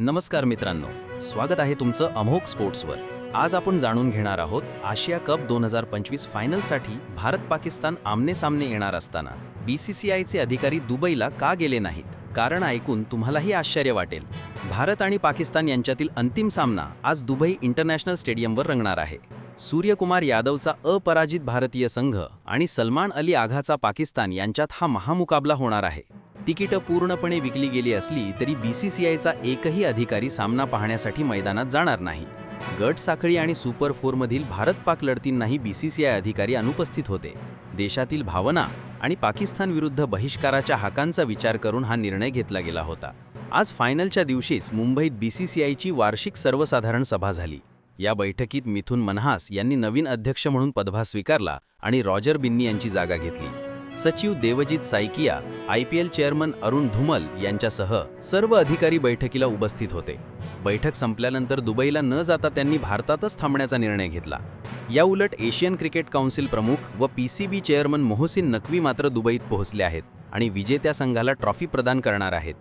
नमस्कार मित्रांनो स्वागत आहे तुमचं अमोक स्पोर्ट्सवर. आज आपण जाणून घेणार आहोत आशिया कप दोन हजार पंचवीस फायनलसाठी भारत पाकिस्तान आमने सामने येणार असताना बीसीसीआयचे अधिकारी दुबईला का गेले नाहीत? कारण ऐकून तुम्हालाही आश्चर्य वाटेल. भारत आणि पाकिस्तान यांच्यातील अंतिम सामना आज दुबई इंटरनॅशनल स्टेडियमवर रंगणार आहे. सूर्यकुमार यादवचा अपराजित भारतीय संघ आणि सलमान अली आघाचा पाकिस्तान यांच्यात हा महामुकाबला होणार आहे. तिकीटं पूर्णपणे विकली गेली असली तरी बी सी सी आयचा एकही अधिकारी सामना पाहण्यासाठी मैदानात जाणार नाही. गट साखळी आणि सुपर फोरमधील भारत पाक लढतींनाही आय अधिकारी अनुपस्थित होते. देशातील भावना आणि पाकिस्तान विरुद्ध बहिष्काराच्या हाकांचा विचार करून हा निर्णय घेतला गेला होता. आज फायनलच्या दिवशीच मुंबईत बी सी सी आयची वार्षिक सर्वसाधारण सभा झाली. या बैठकीत मिथुन मनहास यांनी नवीन अध्यक्ष म्हणून पदभार स्वीकारला आणि रॉजर बिन्नी यांची जागा घेतली. सचिव Devajit Saikia I P L chairman Arun Dhumal यांच्यासह सर्व अधिकारी बैठकीला उपस्थित होते. बैठक संपल्यानंतर दुबईला न जाता त्यांनी भारतातच थांबण्याचा निर्णय घेतला. या उलट एशियन क्रिकेट काउन्सिल प्रमुख व P C B chairman Mohsin Naqvi मात्र दुबईत पोहोचले आहेत आणि विजेत्या संघाला ट्रॉफी प्रदान करणार आहेत.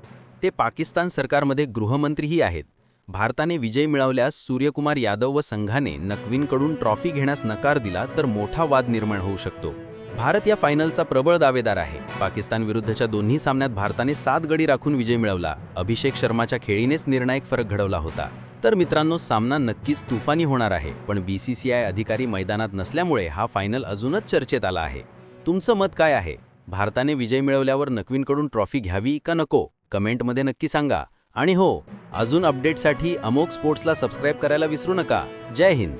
ते पाकिस्तान सरकारमध्ये गृहमंत्रीही आहेत. भारताने विजय मिळवल्यास सूर्यकुमार यादव व संघाने नकवींकडून ट्रॉफी घेण्यास नकार दिला तर मोठा वाद निर्माण होऊ शकतो. भारत या फायनलचा प्रबळ दावेदार आहे. पाकिस्तान विरुद्धच्या दोन्ही सामन्यात भारताने सात गडी राखून विजय मिळवला. अभिषेक शर्माच्या खेळीनेच निर्णायक फरक घडवला होता. तर मित्रांनो सामना नक्कीच तुफानी होणार आहे पण बी सी सी आय अधिकारी मैदानात नसल्यामुळे हा फायनल अजूनच चर्चेत आला आहे. तुमचं मत काय आहे? भारताने विजय मिळवल्यावर नक्वींकडून ट्रॉफी घ्यावी का नको? कमेंटमध्ये नक्की सांगा. आणि हो अजून अपडेटसाठी अमोक स्पोर्ट्सला सबस्क्राईब करायला विसरू नका. जय हिंद.